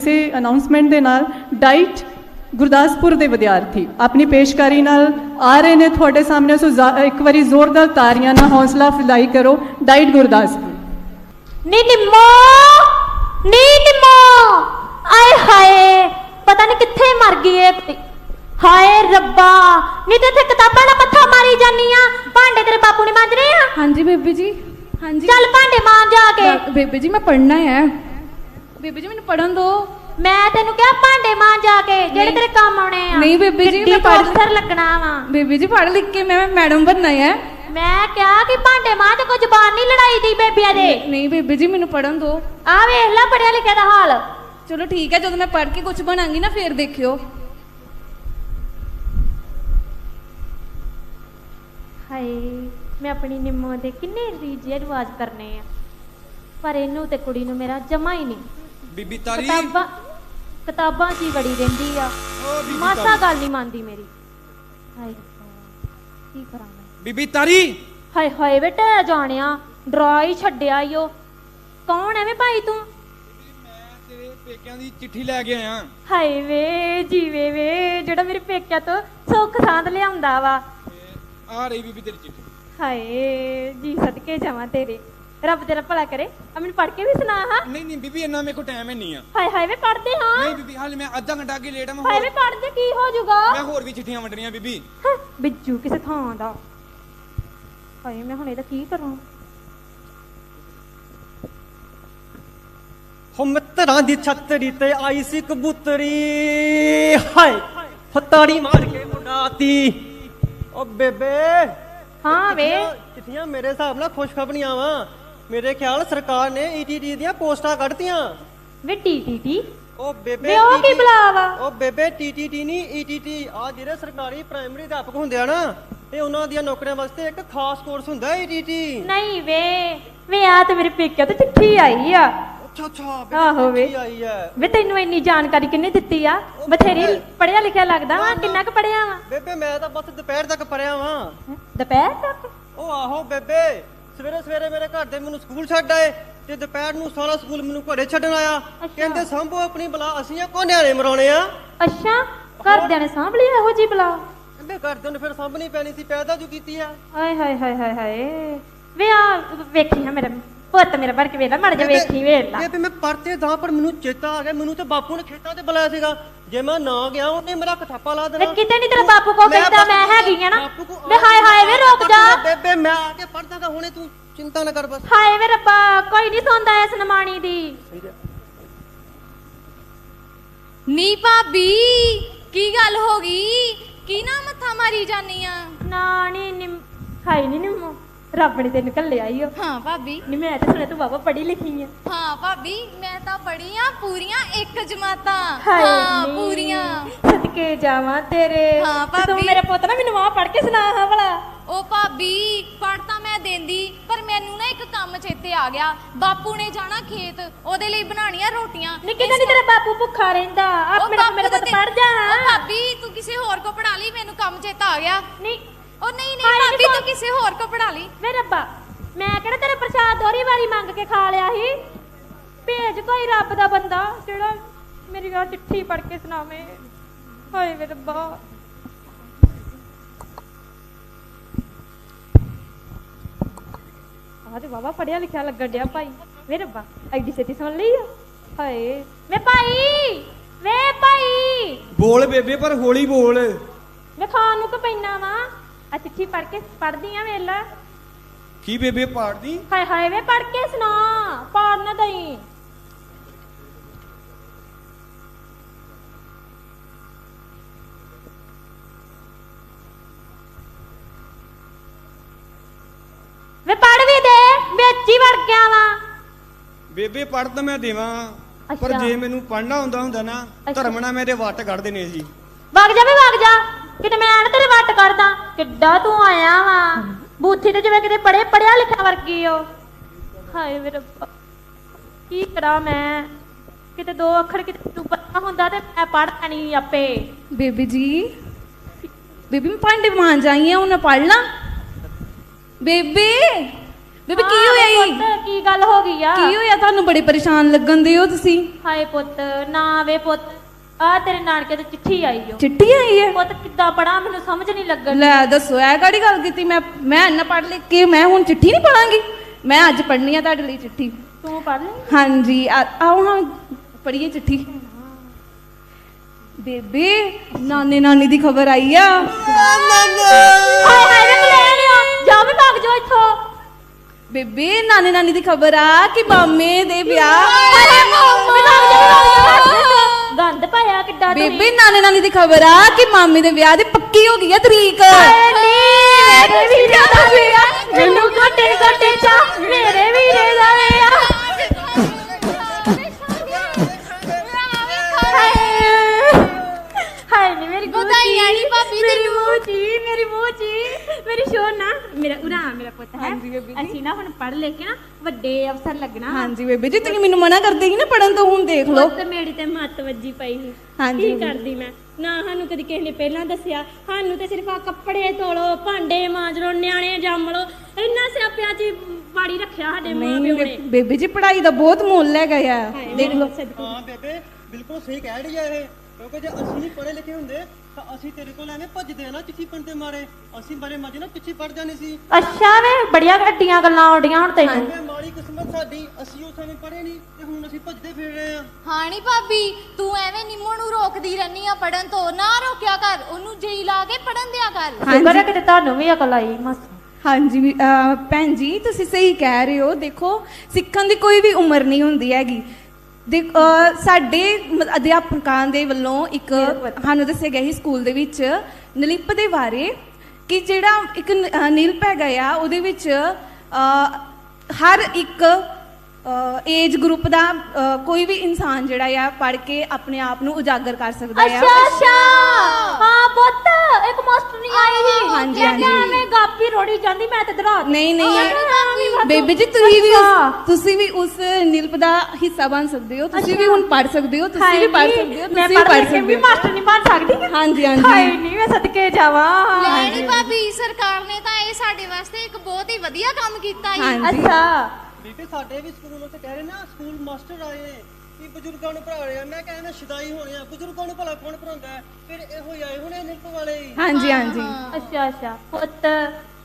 ਇਸੇ ਅਨਾਉਂਸਮੈਂਟ ਦੇ ਨਾਲ ਡਾਈਟ ਗੁਰਦਾਸਪੁਰ ਦੇ ਵਿਦਿਆਰਥੀ ਆਪਣੀ ਪੇਸ਼ਕਾਰੀ ਨਾਲ ਆ ਰਹੇ ਨੇ ਤੁਹਾਡੇ ਸਾਹਮਣੇ। ਸੋ ਇੱਕ ਵਾਰੀ ਜ਼ੋਰਦਾਰ ਤਾੜੀਆਂ ਨਾਲ ਹੌਸਲਾ ਅਫਜ਼ਾਈ ਕਰੋ। ਡਾਈਟ ਗੁਰਦਾਸਪੁਰ। ਨੀ ਨਿੰਮੋ ਨੀ ਨਿੰਮੋ ਆਏ ਹਾਏ! ਪਤਾ ਨਹੀਂ ਕਿੱਥੇ ਮਰ ਗਈ ਏ। ਹਾਏ ਰੱਬਾ! ਨੀ ਤੇ ਇੱਥੇ ਕਿਤਾਬਾਂ ਨਾਲ ਮੱਥਾ ਮਾਰੀ ਜਾਨੀ ਆ। ਭਾਂਡੇ ਤੇਰੇ ਬਾਪੂ ਨੇ ਮਾਂਜ ਰਹੇ ਆ? ਹਾਂਜੀ ਬੇਬੀ ਜੀ। ਹਾਂਜੀ। ਚੱਲ ਭਾਂਡੇ ਮਾਂਜ ਜਾ ਕੇ। ਬੇਬੀ ਜੀ ਮੈਂ ਪੜ੍ਹਨਾ ਹੈ ਬੇਬੀ ਜੀ ਮੈਨੂੰ ਪੜਨ ਦਿਓ ਮੈਂ ਤੈਨੂੰ ਕਿਹਾ ਭਾਂਡੇ ਮਾਂਜ ਜਾ ਕੇ ਜਿਹੜੇ। ਤੇਰੇ ਕੰਮ ਆਉਣੇ ਆ। ਨਹੀਂ ਬੇਬੀ ਜੀ, ਮੈਂ ਤੂੰ ਪੜ੍ਹ- ਅਫਸਰ ਲੱਗਣਾ ਵਾ। ਬੇਬੀ ਜੀ ਪੜ੍ਹ ਲਿਖ ਕੇ ਮੈਂ ਮੈਡਮ ਬਣਨਾ ਹੈ ਮੈਂ ਕਿਹਾ ਕਿ ਭਾਂਡੇ ਮਾਂਜ ਕੋਈ ਜ਼ਬਾਨ ਨਹੀਂ ਲੜਾਈ ਦੀ ਬੇਬੀਆਂ ਦੇ। ਨਹੀਂ ਬੇਬੀ ਜੀ ਮੈਨੂੰ ਪੜਨ ਦਿਓ ਆ ਵੇਖ ਲੈ ਪੜਿਆ ਲਿਖਿਆ ਦਾ ਹਾਲ। ਚਲੋ ਠੀਕ ਹੈ ਜਦੋਂ ਮੈਂ ਪੜ੍ਹ ਕੇ ਕੁਝ ਬਣਾਂਗੀ ਨਾ ਫੇਰ ਦੇਖਿਓ। ਹਾਏ ਮੈਂ ਆਪਣੀ ਨਿੰਮੋ ਦੇ ਕਿੰਨੇ ਰੀਜੇ ਰਿਵਾਜ ਕਰਨੇ ਆ। ਪਰ ਇਹਨੂੰ ਤੇ ਕੁੜੀ ਨੂੰ ਮੇਰਾ ਜਮਾ ਹੀ ਨਹੀਂ। ਬੀਬੀ ਤਾਰੀ। ਕਿਤਾਬਾਂ ਕਿਤਾਬਾਂ 'ਚ ਹੀ ਵੜੀ ਰਹਿੰਦੀ ਆ। ਓ ਬੀਬੀ ਮਾਸਾ ਤਾਰੀ ਗੱਲ ਨਹੀਂ ਮੰਨਦੀ ਮੇਰੀ। ਹਾਏ ਰੱਬਾ, ਕੀ ਕਰਾਂ ਮੈਂ? ਬੀਬੀ ਤਾਰੀ। ਹਾਏ ਹਾਏ ਬੇਟਾ ਜਾਣਿਆ ਡਰਾ ਹੀ ਛੱਡਿਆ ਈ ਉਹ ਕੌਣ ਐਵੇਂ ਭਾਈ ਤੂੰ? ਮੈਂ ਤੇਰੇ ਪੇਕਿਆਂ ਦੀ ਚਿੱਠੀ ਲੈ ਕੇ ਆਇਆ। ਹਾਏ ਵੇ ਜੀਵੇ ਵੇ ਜਿਹੜਾ ਮੇਰੇ ਪੇਕਿਆਂ ਤੋਂ ਸੁੱਖ ਸਾਂਦ ਲਿਆਉਂਦਾ ਵਾ। ਆ ਰਹੀ ਬੀਬੀ ਤੇਰੀ ਚਿੱਠੀ। ਹਾਏ ਜੀ ਸਦਕੇ ਜਾਵਾਂ ਤੇਰੇ। ਰੱਬ ਤੇਰਾ ਭਲਾ ਕਰੇ। ਆ ਮੈਨੂੰ ਪੜ੍ਹ ਕੇ ਵੀ ਸੁਣਾ ਹਾਂ। ਨਹੀਂ ਨਹੀਂ ਬੀਬੀ ਇੰਨਾ ਮੇਰੇ ਕੋਲ ਟਾਈਮ ਹੀ ਨਹੀਂ ਆ। ਹਾਏ ਹਾਏ ਵੇ ਪੜ੍ਹਦੇ ਹਾਂ। ਨਹੀਂ ਬੀਬੀ ਹਾਲੇ ਮੈਂ ਅੱਧਾ ਘੰਟਾ ਅੱਗੇ ਲੇਟ ਆ ਮੈਂ ਹਾਏ ਹੋਰ ਵੇ ਪੜ੍ਹਦੇ ਕੀ ਹੋ ਜਾਊਗਾ? ਮੈਂ ਹੋਰ ਵੀ ਚਿੱਠੀਆਂ ਵੰਡਣੀਆਂ ਬੀਬੀ। ਹਾਂ, ਬਿੱਜੂ ਕਿਸੇ ਥਾਂ ਦਾ। ਹਾਏ ਮੈਂ ਹੁਣ ਇਹਦਾ ਕੀ ਕਰਾਂ? ਹੋ ਮਿੱਤਰਾਂ ਦੀ ਛਤਰੀ ਤੇ ਆਈ ਸੀ ਕਬੂਤਰੀ। ਹਾਏ ਫਤਾੜੀ ਮਾਰ ਕੇ ਮੁੰਡਾਤੀ ਓ ਬੇਬੇ ਹਾਂ ਵੇ। ਚਿੱਠੀਆਂ- ਚਿੱਠੀਆਂ ਮੇਰੇ ਹਿਸਾਬ ਨਾਲ ਖੁਸ਼ਖਬਰੀਆਂ ਵਾ। ਮੇਰੇ ਖਿਆਲ ਸਰਕਾਰ ਨੇ ਈਟੀਟੀ ਦੀਆਂ ਪੋਸਟਾਂ ਕੱਢਤੀਆਂ। ਵੇ ਟੀ ਟੀ ਟੀ ਓ ਬੇਬੇ ਵੇ ਉਹ ਕੀ TTT ਬਲਾ ਵਾ ਓ ਬੇਬੇ ਟੀਟੀਟੀ ਨਹੀਂ ਈਟੀਟੀ ਆ ਜਿਹੜੇ ਸਰਕਾਰੀ ਪ੍ਰਾਇਮਰੀ ਅਧਿਆਪਕ ਹੁੰਦੇ ਆ ਨਾ ਇਹ ਉਹਨਾਂ ਦੀਆਂ ਨੌਕਰੀਆਂ ਵਾਸਤੇ ਇੱਕ ਖਾਸ ਕੋਰਸ ਹੁੰਦਾ ਈਟੀਟੀ ਨਹੀਂ ਵੇ ਵੇ ਆ ਤੇ ਮੇਰੇ ਪੇਕਿਆਂ ਤੋਂ ਚਿੱਠੀ ਆਈ ਆ। ਅੱਛਾ ਅੱਛਾ ਆਹੋ ਵੇ। ਚਿੱਠੀ ਆਈ ਹੈ। ਵੇ ਤੈਨੂੰ ਇੰਨੀ ਜਾਣਕਾਰੀ ਕਿੰਨੇ ਦਿੱਤੀ ਆ? ਬਥੇਰੀ ਪੜਿਆ ਲਿਖਿਆ ਲੱਗਦਾ ਵਾ ਕਿੰਨਾ ਕੁ ਪੜਿਆ ਵਾ? ਬੇਬੇ ਮੈਂ ਤਾਂ ਬਸ ਦੁਪਹਿਰ ਤੱਕ ਪੜਿਆ ਵਾਂ। ਦੁਪਹਿਰ ਤੱਕ? ਉਹ ਆਹੋ ਬੇਬੇ। ਸਵੇਰੇ ਸਵੇਰੇ ਮੇਰੇ ਘਰ ਦੇ ਮੈਨੂੰ ਸਕੂਲ ਛੱਡ ਆਏ ਤੇ ਦੁਪਹਿਰ ਨੂੰ ਸਾਰਾ ਸਕੂਲ ਮੈਨੂੰ ਘਰੇ ਛੱਡਣ ਆਇਆ। ਕਹਿੰਦੇ ਸੰਭੋ ਆਪਣੀ ਬਲਾ ਅਸੀਂ ਆ ਕੋ ਨਿਆਣੇ ਮਰਾਉਣੇ ਆ? ਅੱਛਾ ਘਰਦਿਆਂ ਨੇ ਸਾਂਭ ਲਈ ਇਹੋ ਜੀ ਬਲਾ? ਕਹਿੰਦੇ ਘਰਦਿਆਂ ਨੂੰ ਫਿਰ ਸਾਂਭਣੀ ਪੈਣੀ ਸੀ ਪੈਦਾ ਜੋ ਕੀਤੀ ਆ? ਹਾਏ ਹਾਏ ਹਾਏ ਹਾਏ ਹਾਏ। ਵੇ ਆ ਵੇਖੀ ਹਾਂ ਮੇਰਾ ਪੁੱਤ ਮੇਰਾ ਭਰ ਕੇ ਵੇਲਾ ਮੜ ਜਾ ਵੇਖੀ ਵੇਲਾ ਬੇਬੇ ਮੈਂ ਪੜਤੇ ਦਾ ਪਰ ਮੈਨੂੰ ਚੇਤਾ ਆ ਗਿਆ ਮੈਨੂੰ ਤੇ ਬਾਪੂ ਨੇ ਖੇਤਾਂ ਤੇ ਬੁਲਾਇਆ ਸੀਗਾ। ਜੇ ਮੈਂ ਨਾ ਗਿਆ ਉਹਨੇ ਮੇਰਾ ਕਥਾਪਾ ਲਾ ਦੇਣਾ। ਕਿਤੇ ਨਹੀਂ ਤੇਰਾ ਬਾਪੂ ਕੋ ਕਹਿੰਦਾ ਮੈਂ ਹੈਗੀ ਆ ਨਾ। ਵੇ ਹਾਏ ਹਾਏ ਵੇ ਰੁਕ ਜਾ। ਬੇਬੇ ਮੈਂ ਆ ਕੇ ਪੜਦਾ ਤਾਂ ਹੁਣੇ ਤੂੰ ਚਿੰਤਾ ਨਾ ਕਰ ਬਸ। ਹਾਏ ਵੇ ਰੱਬਾ ਕੋਈ ਨਹੀਂ ਸੌਂਦਾ ਇਸ ਨਮਾਣੀ ਦੀ। ਨੀ ਭਾਬੀ ਕੀ ਗੱਲ ਹੋ ਗਈ? ਕੀ ਨਾ ਮੱਥਾ ਮਾਰੀ ਜਾਨੀ ਆ? ਨਾ ਨੀ ਨਿੰਮ ਹਾਏ ਨੀ ਨਿੰਮੋ। ਰੱਬ ਨੇ ਤੈਨੂੰ ਘੱਲਿਆ ਈ ਓ। ਹਾਂ ਭਾਬੀ। ਨੀ ਮੈਂ ਤਾਂ ਸੁਣਿਆ ਤੂੰ ਬਾਬਾ ਪੜ੍ਹੀ ਲਿਖੀ ਆ। ਹਾਂ ਭਾਬੀ ਮੈਂ ਤਾਂ ਪੜੀਆਂ ਪੂਰੀਆਂ ਇੱਕ ਜਮਾਤਾਂ। ਹਾਏ ਹਾਂ ਨੀ, ਪੂਰੀਆਂ। ਸਦਕੇ ਜਾਵਾਂ ਤੇਰੇ। ਹਾਂ, ਤੇ ਤੂੰ ਭਾਬੀ। ਮੇਰੇ ਪੁੱਤ ਨਾ ਮੈਨੂੰ ਆਹ ਪੜ੍ਹ ਕੇ ਸੁਣਾ ਹਾਂ ਭਲਾ। ਉਹ ਭਾਬੀ ਪੜ ਤਾਂ ਮੈਂ ਦਿੰਦੀ ਪਰ ਮੈਨੂੰ ਨਾ ਇੱਕ ਕੰਮ ਚੇਤੇ ਆ ਗਿਆ। ਬਾਪੂ ਨੇ ਜਾਣਾ ਖੇਤ ਉਹਦੇ ਲਈ ਬਣਾਉਣੀਆਂ ਰੋਟੀਆਂ। ਨੀ ਕਿਤੇ ਨਹੀਂ ਤੇਰਾ ਬਾਪੂ ਭੁੱਖਾ ਰਹਿੰਦਾ। ਉਹ ਆਪ ਮੇਰਾ ਬਾਪੂ ਪੁੱਤ ਤੇ- ਪੜ ਜਾ। ਉਹ ਭਾਬੀ ਤੂੰ ਕਿਸੇ ਹੋਰ ਕੋ ਪੜਾ ਲਈ ਮੈਨੂੰ ਕੰਮ ਚੇਤਾ ਆ ਗਿਆ। ਨਹੀਂ ਉਹ ਨਹੀਂ ਨਹੀਂ ਹਾਏ ਭਾਬੀ ਤੂੰ ਕਿਸੇ ਹੋਰ ਕੋ ਪੜਾ ਲਈ। ਵੇ ਰੱਬਾ ਮੈਂ ਕਿਹੜਾ ਤੇਰਾ ਪ੍ਰਸ਼ਾਦ ਦੋਹਰੀ ਵਾਰੀ ਮੰਗ ਕੇ ਖਾ ਲਿਆ ਸੀ? ਭੇਜ ਕੋਈ ਰੱਬ ਦਾ ਬੰਦਾ ਜਿਹੜਾ ਮੇਰੀ ਆ ਚਿੱਠੀ ਪੜ੍ਹ ਕੇ ਸੁਣਾਵੇ। ਹਾਏ ਵੇ ਰੱਬਾ। ਆਹ ਤੇ ਬਾਬਾ ਪੜਿਆ ਲਿਖਿਆ ਲੱਗਣ ਡਿਆ ਭਾਈ। ਵੇ ਰੱਬਾ ਐਡੀ ਛੇਤੀ ਸੁਣ ਲਈ ਆ? ਹਾਏ। ਵੇ ਭਾਈ ਵੇ ਭਾਈ। ਬੋਲ ਬੇਬੇ ਪਰ ਹੌਲੀ ਬੋਲ। ਵੇ ਖਾਣ ਨੂੰ ਕਿ ਪੈਣਾ ਵਾ। ਆ ਚਿੱਠੀ ਪੜ੍ਹ ਕੇ ਪੜ੍ਹਦੀ ਆ ਵੇਲਾ। ਕੀ ਬੇਬੇ ਪਾੜਦੀ? ਹਾਏ ਹਾਏ ਵੇ ਪੜ ਕੇ ਸੁਣਾ ਪਾੜ ਨਾ ਦਈ। ਵੇ ਪੜ ਵੀ ਦੇ ਵਿੱਚ ਹੀ ਵੜ ਗਿਆ ਵਾ। ਬੇਬੇ ਪੜ ਤਾਂ ਮੈਂ ਦੇਵਾਂ ਪਰ ਅੱਛਾ। ਜੇ ਮੈਨੂੰ ਪੜਨਾ ਹੁੰਦਾ ਹੁੰਦਾ ਨਾ ਅੱਛਾ। ਧਰਮ ਨਾਲ ਮੇਰੇ ਵੱਟ ਕੱਢ ਦੇਣੇ ਸੀ। ਵਗ ਜਾ ਵੇ ਵਗ ਜਾ। ਕਿਤੇ ਮੈਂ ਨਾ ਤੇਰੇ ਵੱਟ ਕਰਦਾ ਕਿੱਡਾ ਤੂੰ ਆਇਆ ਵਾ। ਬੂਥੀ ਤੇ ਜਿਵੇਂ ਕਿਤੇ ਪੜੇ ਪੜਿਆ ਲਿਖਿਆ ਵਰਗੀ ਓ। ਹਾਏ ਵੇ ਰੱਬਾ ਕੀ ਕਰਾਂ ਮੈਂ? ਕਿਤੇ ਦੋ ਅੱਖਰ ਕਿਤੇ ਤੂੰ ਪਤਾ ਹੁੰਦਾ ਤੇ ਮੈਂ ਪੜ੍ਹ ਨਹੀਂ ਆਪੇ। ਬੇਬੀ ਜੀ ਬੇਬੀ ਮੈਂ ਭਾਂਡੇ ਮਾਂਜ ਆਈ ਆ ਹੁਣ ਪੜ ਲਾਂ। ਬੇਬੇ ਬੇਬੇ ਕੀ ਹਾਂ, ਹੋਇਆ ਈ? ਪੁੱਤ ਕੀ ਗੱਲ ਹੋ ਗਈ ਆ? ਕੀ ਹੋਇਆ? ਤੁਹਾਨੂੰ ਬੜੇ ਪਰੇਸ਼ਾਨ ਲੱਗਣ ਦੇ ਹੋ ਤੁਸੀਂ। ਹਾਏ ਪੁੱਤ ਨਾ ਵੇ ਪੁੱਤ। ਆ ਤੇਰੇ ਨਾਨਕੇ ਤੇ ਚਿੱਠੀ ਆਈ ਓ। ਚਿੱਠੀ ਆਈ ਹੈ ਪੁੱਤ ਕਿੱਦਾਂ ਪੜਾ ਮੈਨੂੰ ਸਮਝ ਨਹੀਂ ਲੱਗਣ ਲੈ ਦੱਸੋ ਇਹ ਕਿਹੜੀ ਗੱਲ ਕੀਤੀ? ਮੈਂ ਮੈਂ ਇੰਨਾ ਪੜ੍ਹ ਲਿਖ ਕੇ ਮੈਂ ਹੁਣ ਚਿੱਠੀ ਨਹੀਂ ਪੜਾਂਗੀ ਮੈਂ ਅੱਜ ਪੜ੍ਹਨੀ ਆ ਤੁਹਾਡੇ ਲਈ ਚਿੱਠੀ। ਤੂੰ ਪੜ ਲੈ ਹਾਂਜੀ ਆ- ਆਓ ਹਾਂ ਪੜ੍ਹੀਏ ਚਿੱਠੀ। ਬੇਬੇ ਨਾਨੇ ਨਾਨੀ ਦੀ ਖਬਰ ਆਈ ਆ। ਹਾਏ ਹਾਏ ਵੇ ਲੈ ਲਿਆ ਜਾ ਵੀ ਭੱਗ ਜਾ ਇੱਥੋਂ। ਬੇਬੇ ਨਾਨੇ ਨਾਨੀ ਦੀ ਖਬਰ ਆ ਕਿ ਮਾਮੇ ਦੇ ਵਿਆਹ ਹਾਏ ਮੰਮੀ ਭੱਗ ਜਾ ਭੱਗ ਜਾ ਗੰਦ ਪਾਇਆ ਕਿੱਦਾਂ ਤੂੰ ਬੇਬੇ ਨਾਨੇ ਨਾਨੀ ਦੀ ਖਬਰ ਆ ਕਿ ਮਾਮੇ ਦੇ ਵਿਆਹ ਦੀ ਪੱਕੀ ਹੋ ਗਈ ਆ ਤਰੀਕ। ਹਾਏ ਨੀ ਮੇਰੇ ਵੀਰੇ ਦਾ ਵਿਆਹ। ਮੈਨੂੰ ਗੋਟੇ ਗੋਟੇ ਚਾ ਮੇਰੇ ਵੀਰੇ ਦਾ ਵਿਆਹ। ਹਾਏ। ਹਾਏ ਨੀ ਮੇਰੀ ਵਧਾਈਆਂ ਨੀ ਭਾਬੀ ਮੇਰੀ ਮੋਚੀ ਮੇਰੀ ਮੋਚੀ ਮੇਰੀ ਸੋਨਾ ਮੇਰਾ ਉਰਾ ਮੇਰਾ ਪੁੱਤ ਹੈ। ਹਾਂਜੀ ਬੇਬੀ ਜੀ। ਅਸੀਂ ਨਾ ਹੁਣ ਪੜ੍ਹ ਲੈ ਕੇ ਨਾ ਵੱਡੇ ਅਫਸਰ ਲੱਗਣਾ। ਹਾਂਜੀ ਬੇਬੇ ਜੀ ਤੁਸੀਂ ਮੈਨੂੰ ਮਨਾ ਕਰਦੇ ਸੀ ਨਾ ਪੜਨ ਤੋਂ ਹੁਣ ਦੇਖ ਲਓ। ਪੁੱਤ ਮੇਰੀ ਤੇ ਮੱਤ ਵੱਜੀ ਪਈ ਸੀ। ਹਾਂਜੀ ਕੀ ਬੇਬੇ। ਕਰਦੀ ਮੈਂ? ਨਾ ਸਾਨੂੰ ਕਦੀ ਕਿਸੇ ਨੇ ਪਹਿਲਾਂ ਦੱਸਿਆ। ਸਾਨੂੰ ਤੇ ਸਿਰਫ ਆ ਕੱਪੜੇ ਧੋਲੋ ਭਾਂਡੇ ਮਾਂਜ ਲੋ ਨਿਆਣੇ ਜੰਮ ਲੋ ਇੰਨਾ ਸਿਆਪਿਆਂ 'ਚ ਹੀ ਬਾੜੀ ਰੱਖਿਆ ਸਾਡੇ ਮਾਂ ਨਹੀਂ ਪਿਓ ਨੇ। ਬੇ- ਬੇਬੇ ਜੀ ਪੜ੍ਹਾਈ ਦਾ ਬਹੁਤ ਮੁੱਲ ਹੈਗਾ ਆ। ਦੇਖ ਲਓ। ਹਾਂ ਬੇਬੇ ਬਿਲਕੁਲ ਸਹੀ ਕਹਿ ਰਹੀ ਆ ਇਹ। ਕਿਉਂਕਿ ਜੇ ਅਸੀਂ ਪੜ੍ਹੇ ਲਿਖੇ ਹੁੰਦੇ ਤਾਂ ਅਸੀਂ ਤੇਰੇ ਕੋਲ ਐਵੇਂ ਭੱਜਦੇ ਆ ਨਾ ਚਿੱਠੀ ਪੜ੍ਹਨ ਦੇ ਮਾਰੇ। ਅਸੀਂ ਬੜੇ ਮਜੇ ਨਾਲ ਚਿੱਠੀ ਪੜ੍ਹ ਜਾਣੀ ਸੀ। ਅੱਛਾ ਵੇ ਬੜੀਆਂ ਵੱਡੀਆਂ ਗੱਲਾਂ ਆਉਂਦੀਆਂ ਹੁਣ ਤੈਨੂੰ। ਮਾੜੀ ਕਿਸਮਤ ਸਾਡੀ ਅਸੀਂ ਉਸ ਸਮੇਂ ਪੜ੍ਹੇ ਨਹੀਂ ਤੇ ਹੁਣ ਅਸੀਂ ਭੱਜਦੇ ਫਿਰ ਰਹੇ ਆ। ਹਾਂ ਨੀ ਭਾਬੀ ਤੂੰ ਐਵੇਂ ਨਿੰਮੋ ਨੂੰ ਰੋਕਦੀ ਰਹਿਨੀ ਆ ਪੜਨ ਤੋਂ। ਨਾ ਰੋਕਿਆ ਕਰ ਉਹਨੂੰ ਜਈ ਲਾ ਕੇ ਪੜਨ ਦਿਆ ਕਰ। ਸ਼ੁਕਰ ਹੈ ਕਿਤੇ ਤੁਹਾਨੂੰ ਵੀ ਅਕਲ ਆਈ ਮਸ। ਹਾਂਜੀ ਵੀ, ਅਹ, ਭੈਣ ਜੀ ਤੁਸੀਂ ਸਹੀ ਕਹਿ ਰਹੇ ਹੋ। ਦੇਖੋ ਸਿੱਖਣ ਦੀ ਕੋਈ ਵੀ ਉਮਰ ਨਹੀਂ ਹੁੰਦੀ ਹੈਗੀ। ਅਹ, ਸਾਡੇ ਅਧਿਆਪਕਾਂ ਦੇ ਵੱਲੋਂ ਇੱਕ ਸਾਨੂੰ ਦੱਸਿਆ ਗਿਆ ਸੀ ਸਕੂਲ ਦੇ ਵਿੱਚ ਨਲਿਪ ਦੇ ਬਾਰੇ ਕਿ ਜਿਹੜਾ ਇੱਕ ਨਿਲਪ ਹੈਗਾ ਆ ਉਹਦੇ ਵਿੱਚ ਹਰ ਇੱਕ ਏਜ ਗਰੁੱਪ ਦਾ ਕੋਈ ਵੀ ਇਨਸਾਨ ਜਿਹੜਾ ਆ ਪੜ੍ਹ ਕੇ ਆਪਣੇ ਆਪ ਨੂੰ ਉਜਾਗਰ ਕਰ ਸਕਦਾ ਆ। ਅੱਛਾ ਅੱਛਾ! ਪੁੱਤ ਇੱਕ ਮਾਸਟਰ ਨਹੀਂ ਆਈ ਸੀ ਹਾਂਜੀ, ਮੈਂ ਕਿਹਾ ਹਾਂਜੀ। ਐਵੇਂ ਗਾਪੀ ਰੋੜੀ ਜਾਂਦੀ ਮੈਂ ਤੇ ਦਰਾ ਨਹੀਂ ਨਹੀਂ। ਬੇਬੀ ਜੀ ਤੁਸੀਂ ਵੀ। ਉਸ ਤੁਸੀਂ ਵੀ ਉਸ ਨਿਲਪ ਦਾ ਹਿੱਸਾ ਬਣ ਸਕਦੇ ਹੋ। ਤੁਸੀਂ ਵੀ ਹੁਣ ਪੜ ਸਕਦੇ ਹੋ ਤੁਸੀਂ ਵੀ ਪੜ ਸਕਦੇ ਹੋ ਤੁਸੀਂ ਵੀ ਪੜ ਸਕਦੇ ਹੋ। ਮਾਸਟਰ ਨਹੀਂ ਬਣ ਸਕਦੀ। ਹਾਂਜੀ ਹਾਏ ਹਾਂਜੀ ਨਹੀਂ ਮੈਂ ਸਦਕੇ ਜਾਵਾਂ। ਲੈ ਨੀ ਭਾਬੀ ਸਰਕਾਰ ਨੇ ਤਾਂ ਇਹ ਸਾਡੇ ਵਾਸਤੇ ਇੱਕ ਬਹੁਤ ਹੀ ਵਧੀਆ ਕੰਮ ਕੀਤਾ ਹੈ ਹਾਂਜੀ। ਅੱਛਾ। ਬੀਬੀ ਸਾਡੇ ਵੀ ਸਕੂਲ ਉੱਤੇ ਕਹਿ ਰਹੇ ਨਾ ਸਕੂਲ ਮਾਸਟਰ ਆਏ ਨੇ ਕਿ ਬਜ਼ੁਰਗਾਂ ਨੂੰ ਪੜ੍ਹਾ ਰਹੇ ਆ। ਮੈਂ ਕਹਿੰਦਾ ਸ਼ਿਦਾਈ ਹੋਣੇ ਆ। ਬਜ਼ੁਰਗਾਂ ਨੂੰ ਭਲਾ ਕੌਣ ਪੜਾਉਂਦਾ ਹੈ? ਫਿਰ ਇਹੋ ਹੀ ਆਏ ਹੋਣੇ ਨਿਰਪ ਵਾਲੇ ਹੀ। ਹਾਂਜੀ ਹਾਂਜੀ। ਅੱਛਾ ਅੱਛਾ। ਪੁੱਤ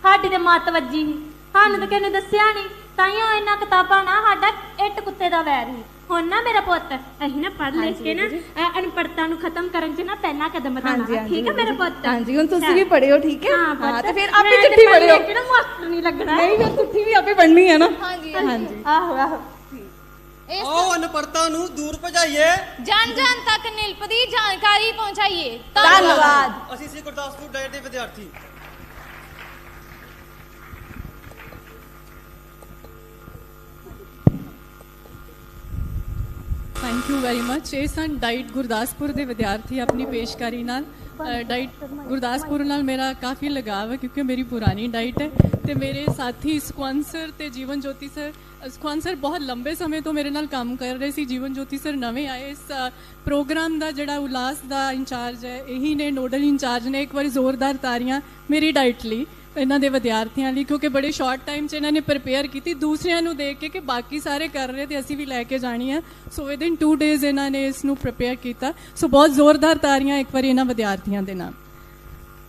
ਸਾਡੀ ਤੇ ਮੱਤ ਵੱਜੀ ਸੀ। ਸਾਨੂੰ ਤਾਂ ਕਿਸੇ ਨੇ ਦੱਸਿਆ ਨਹੀਂ ਤਾਈਓ ਇਹਨਾਂ ਕਿਤਾਬਾਂ ਨਾ ਸਾਡਾ ਇੱਟ ਕੁੱਤੇ ਦਾ ਵੈਰ ਸੀ। ਹੁਣ ਨਾ ਮੇਰਾ ਪੁੱਤ ਅਸੀਂ ਨਾ ਪੜ੍ਹ ਲਿਖ ਕੇ ਨਾ ਇਹ ਅਨਪੜਤਾ ਨੂੰ ਖਤਮ ਕਰਨ 'ਚ ਨਾ ਪਹਿਲਾ ਕਦਮ ਹਾਂਜੀ ਉਠਾਉਣਾ ਹਾਂਜੀ ਠੀਕ ਹੈ ਮੇਰੇ ਪੁੱਤ? ਹਾਂਜੀ ਹੁਣ ਤੁਸੀਂ ਵੀ ਪੜਿਓ ਠੀਕ ਹੈ? ਹਾਂ ਪੁੱਤ। ਤੇ ਫਿਰ ਆਪੇ ਚਿੱਠੀ ਪੜ੍ਹ ਪੜਿਓ ਨਾ ਮਾਸਟਰ ਨਹੀਂ ਲੱਗਣਾ। ਨਹੀਂ ਫਿਰ ਚਿੱਠੀ ਵੀ ਆਪੇ ਪੜ੍ਹਨੀ ਹੈ ਨਾ। ਹਾਂਜੀ ਹਾਂਜੀ। ਆਹੋ ਆਹੋ। ਇਸ ਆਓ ਅਨਪੜਤਾ ਨੂੰ ਦੂਰ ਭਜਾਈਏ। ਜਨ ਜਨ ਤੱਕ ਨਿਲਪ ਦੀ ਜਾਣਕਾਰੀ ਪਹੁੰਚਾਈਏ। ਧੰਨਵਾਦ। ਅਸੀਂ ਸੀ ਗੁਰਦਾਸਪੁਰ ਡਾਇਟ ਦੇ ਵਿਦਿਆਰਥੀ। ਥੈਂਕ ਯੂ ਵੈਰੀ ਮੱਚ ਇਹ ਸਨ ਡਾਈਟ ਗੁਰਦਾਸਪੁਰ ਦੇ ਵਿਦਿਆਰਥੀ ਆਪਣੀ ਪੇਸ਼ਕਾਰੀ ਨਾਲ। ਅ, ਡਾਈਟ ਗੁਰਦਾਸਪੁਰ ਨਾਲ ਮੇਰਾ ਕਾਫੀ ਲਗਾਵ ਹੈ ਕਿਉਂਕਿ ਮੇਰੀ ਪੁਰਾਣੀ ਡਾਈਟ ਹੈ ਤੇ ਮੇਰੇ ਸਾਥੀ ਸਕਵੰਸਰ ਤੇ ਜੀਵਨ ਜੋਤੀ ਸਰ ਸਕਵੰਸਰ ਬਹੁਤ ਲੰਬੇ ਸਮੇਂ ਤੋਂ ਮੇਰੇ ਨਾਲ ਕੰਮ ਕਰ ਰਹੇ ਸੀ। ਜੀਵਨ ਜੋਤੀ ਸਰ ਨਵੇਂ ਆਏ ਇਸ ਪ੍ਰੋਗਰਾਮ ਦਾ ਜਿਹੜਾ ਉਲਾਸ ਦਾ ਇੰਚਾਰਜ ਹੈ ਇਹੀ ਨੇ ਨੋਡਲ ਇੰਚਾਰਜ ਨੇ ਇੱਕ ਵਾਰੀ ਜ਼ੋਰਦਾਰ ਤਾਰੀਆਂ ਮੇਰੀ ਡਾਈਟ ਲਈ। ਇਹਨਾਂ ਦੇ ਵਿਦਿਆਰਥੀਆਂ ਲਈ, ਕਿਉਂਕਿ ਬੜੇ ਸ਼ਾਰਟ ਟਾਈਮ 'ਚ ਇਹਨਾਂ ਨੇ ਪ੍ਰਪੇਅਰ ਕੀਤੀ। ਦੂਸਰਿਆਂ ਨੂੰ ਦੇਖ ਕੇ ਕਿ ਬਾਕੀ ਸਾਰੇ ਕਰ ਰਹੇ ਤੇ ਅਸੀਂ ਵੀ ਲੈ ਕੇ ਜਾਣੀ ਆ ਸੋ ਵਿਦਿਨ 2 ਡੇਜ਼ ਇਹਨਾਂ ਨੇ ਇਸ ਨੂੰ ਪ੍ਰਪੇਅਰ ਕੀਤਾ। ਸੋ ਬਹੁਤ ਜ਼ੋਰਦਾਰ ਤਾਰੀਆਂ ਇੱਕ ਵਾਰੀ ਇਹਨਾਂ ਵਿਦਿਆਰਥੀਆਂ ਦੇ ਨਾਮ